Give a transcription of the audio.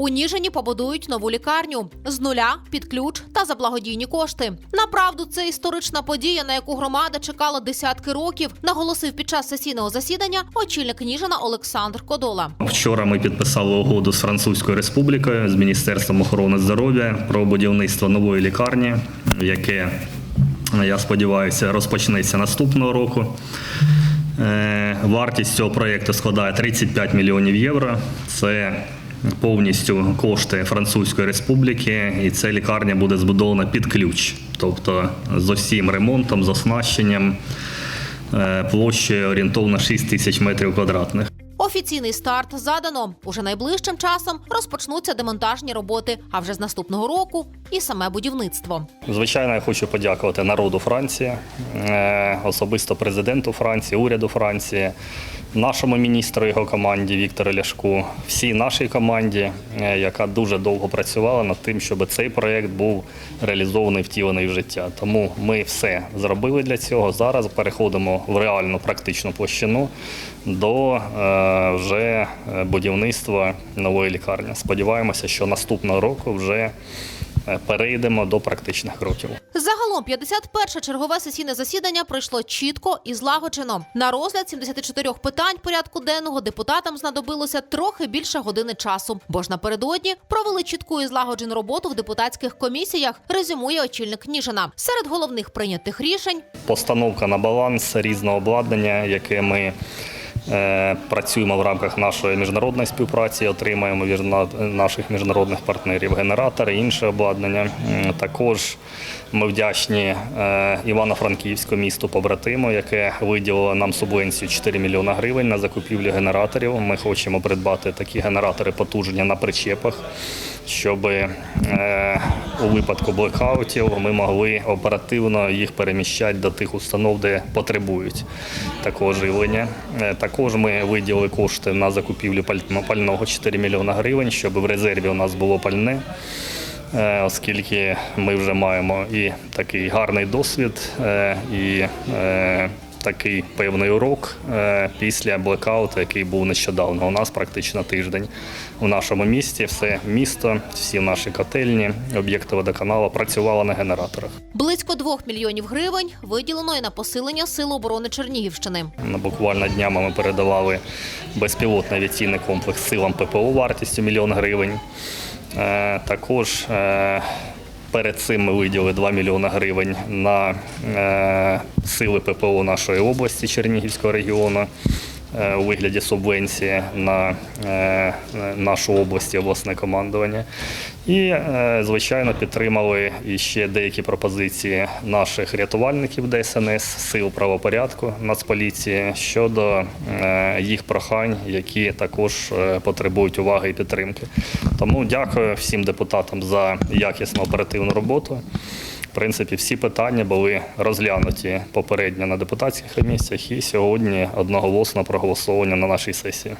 У Ніжині побудують нову лікарню з нуля під ключ та за благодійні кошти. Направду, це історична подія, на яку громада чекала десятки років, наголосив під час сесійного засідання очільник Ніжина Олександр Кодола. Вчора ми підписали угоду з Французькою Республікою з Міністерством охорони здоров'я про будівництво нової лікарні, яке я сподіваюся розпочнеться наступного року. Е, Вартість цього проєкту складає 35 мільйонів євро. Це повністю кошти Французької Республіки, і ця лікарня буде збудована під ключ, тобто з усім ремонтом, з оснащенням е, площею орієнтовно 6 тисяч метрів квадратних. Офіційний старт задано. Уже найближчим часом розпочнуться демонтажні роботи, а вже з наступного року і саме будівництво. Звичайно, я хочу подякувати народу Франції, е, особисто президенту Франції, уряду Франції, нашому міністру його команді Віктору Ляшку, всій нашій команді, е, яка дуже довго працювала над тим, щоб цей проєкт був реалізований, втілений в життя. Тому ми все зробили для цього. Зараз переходимо в реальну практичну площину до е, вже е, будівництва нової лікарні. Сподіваємося, що наступного року вже е, перейдемо до практичних кроків. Загалом 51 чергове сесійне засідання пройшло чітко і злагоджено. На розгляд 74 питань порядку денного депутатам знадобилося трохи більше години часу, бо ж напередодні провели чітку і злагоджену роботу в депутатських комісіях. Резюмує очільник Ніжина. Серед головних прийнятих рішень Постановка на баланс різного обладнання, яке ми працюємо в рамках нашої міжнародної співпраці, отримаємо від наших міжнародних партнерів генератори, інше обладнання. Також ми вдячні е, Івано-Франківському місту побратиму, яке виділило нам субвенцію 4 мільйони гривень на закупівлю генераторів. Ми хочемо придбати такі генератори потужні на причепах, щоб е, у випадку блекаутів ми могли оперативно їх переміщати до тих установ, де потребують такого живлення. Е, Також ми виділили кошти на закупівлю паль- пального 4 мільйони гривень, щоб в резерві у нас було пальне. Е, Оскільки ми вже маємо і такий гарний досвід, е, і е, такий певний урок після блекауту, який був нещодавно. У нас практично тиждень у нашому місті. Все місто, всі наші котельні, об'єкти водоканалу працювали на генераторах. близько 2 мільйонів гривень виділено і на посилення сил оборони Чернігівщини. Буквально днями ми передавали безпілотний авіаційний комплекс силам ППО вартістю мільйон гривень. Е, Також е, перед цим ми виділили 2 мільйони гривень на е, сили ППО нашої області Чернігівського регіону у вигляді субвенції на е, нашу область і обласне командування. І, е, звичайно, підтримали ще деякі пропозиції наших рятувальників ДСНС, сил правопорядку Нацполіції щодо е, їх прохань, які також е, потребують уваги і підтримки. Тому дякую всім депутатам за якісну оперативну роботу. Принципі, всі питання були розглянуті попередньо на депутатських комісіях і сьогодні одноголосно проголосовані на нашій сесії.